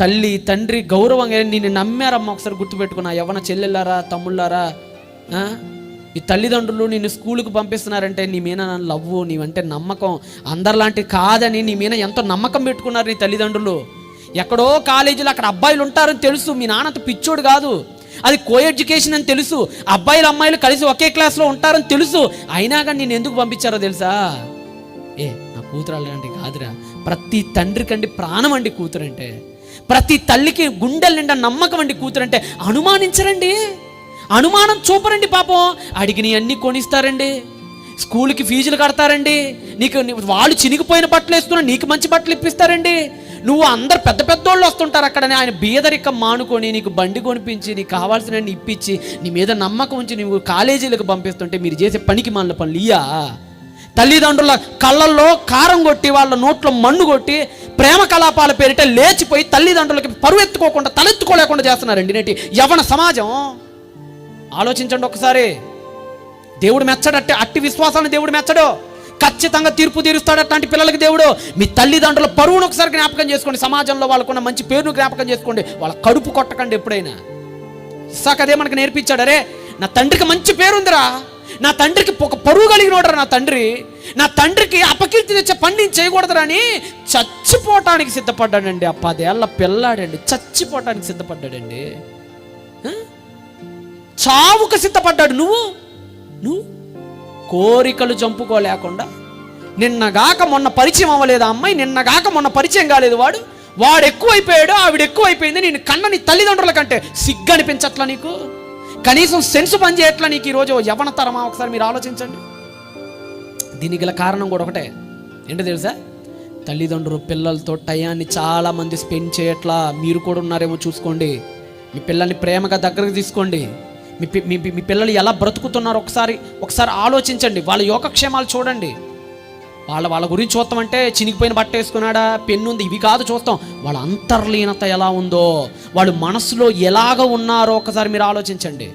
తల్లి తండ్రి గౌరవంగా నిన్ను నమ్మారమ్మా ఒకసారి గుర్తుపెట్టుకున్నా యవ్వన చెల్లెళ్ళారా తమ్ముళ్ళారా? ఈ తల్లిదండ్రులు నిన్ను స్కూల్కి పంపిస్తున్నారంటే నీ మీద నన్ను లవ్వు నీవంటే నమ్మకం. అందరిలాంటి కాదని నీ మీద ఎంతో నమ్మకం పెట్టుకున్నారు నీ తల్లిదండ్రులు. ఎక్కడో కాలేజీలో అక్కడ అబ్బాయిలు ఉంటారని తెలుసు. మీ నాన్నంత పిచ్చోడు కాదు. అది కో ఎడ్యుకేషన్ అని తెలుసు. అబ్బాయిలు అమ్మాయిలు కలిసి ఒకే క్లాస్లో ఉంటారని తెలుసు. అయినా కానీ నేను ఎందుకు పంపించారో తెలుసా? ఏ నా కూతురు అలాంటి కాదురా. ప్రతి తండ్రి కండి ప్రాణం అండి కూతురు అంటే ప్రతి తల్లికి గుండెల నిండా నమ్మకం అండి కూతురంటే. అనుమానించరండి. అనుమానం చూపరండి పాపం. అడిగిన అన్ని కొనిస్తారండి. స్కూల్కి ఫీజులు కడతారండి. నీకు వాళ్ళు చినిగిపోయిన బట్టలు వేస్తున్నా నీకు మంచి బట్టలు ఇప్పిస్తారండి. నువ్వు అందరు పెద్ద పెద్దోళ్ళు వస్తుంటారు అక్కడనే ఆయన బీదరికం మానుకొని నీకు బండి కొనిపించి నీకు కావాల్సిన ఇప్పించి నీ మీద నమ్మకం ఉంచి నువ్వు కాలేజీలకు పంపిస్తుంటే మీరు చేసే పనికి మనల పనులు ఇయ్యా. తల్లిదండ్రుల కళ్ళల్లో కారం కొట్టి వాళ్ళ నోట్లో మన్ను కొట్టి ప్రేమ కలాపాల పేరిట లేచిపోయి తల్లిదండ్రులకి పరువెత్తుకోకుండా తలెత్తుకోలేకుండా చేస్తున్నారండి నేటి యవన సమాజం. ఆలోచించండి ఒకసారి. దేవుడు మెచ్చడట్టే అట్టి విశ్వాసాన్ని దేవుడు మెచ్చడు. ఖచ్చితంగా తీర్పు తీరుస్తాడు అట్లాంటి పిల్లలకి దేవుడు. మీ తల్లిదండ్రుల పరువును ఒకసారి జ్ఞాపకం చేసుకోండి. సమాజంలో వాళ్ళకున్న మంచి పేరును జ్ఞాపకం చేసుకోండి. వాళ్ళ కడుపు కొట్టకండి ఎప్పుడైనా. ఇస్సాకదే మనకు నేర్పించాడు. అరే నా తండ్రికి మంచి పేరుందిరా. నా తండ్రికి ఒక పరువు కలిగినోడరా నా తండ్రి. నా తండ్రికి అపకీర్తి తెచ్చే పని నేను చేయకూడదురా అని చచ్చిపోవటానికి సిద్ధపడ్డాడండి. ఆ పదేళ్ళ పిల్లాడండి. చచ్చిపోవటానికి సిద్ధపడ్డాడండి. చావుకు సిద్ధపడ్డాడు నువ్వు. నువ్వు కోరికలు చంపుకోలేకుండా నిన్నగాక మొన్న పరిచయం అవ్వలేదు అమ్మాయి నిన్నగాక మొన్న పరిచయం కాలేదు వాడు. వాడు ఎక్కువైపోయాడు ఆవిడ ఎక్కువైపోయింది నేను కన్న నీ తల్లిదండ్రుల కంటే సిగ్గు అనిపించట్లా నీకు? కనీసం సెన్స్ పనిచేయట్ల నీకు ఈరోజు యవన తరమా? ఒకసారి మీరు ఆలోచించండి. దీనికి గల కారణం కూడా ఒకటే. ఏంటో తెలుసా? తల్లిదండ్రులు పిల్లలతో టయాన్ని చాలామంది స్పెండ్ చేయట్లా. మీరు కూడా ఉన్నారేమో చూసుకోండి. మీ పిల్లల్ని ప్రేమగా దగ్గరకు తీసుకోండి. మీ పి- మీ మీ పిల్లలు ఎలా బ్రతుకుతున్నారో ఒకసారి ఒకసారి ఆలోచించండి. వాళ్ళ యోగక్షేమాలు చూడండి. వాళ్ళ వాళ్ళ గురించి చూస్తామంటే చినిగిపోయిన బట్ట వేసుకున్నాడా? పెన్ను ఉంది. ఇవి కాదు చూస్తాం. వాళ్ళ అంతర్లీనత ఎలా ఉందో వాళ్ళు మనసులో ఎలాగ ఉన్నారో ఒకసారి మీరు ఆలోచించండి.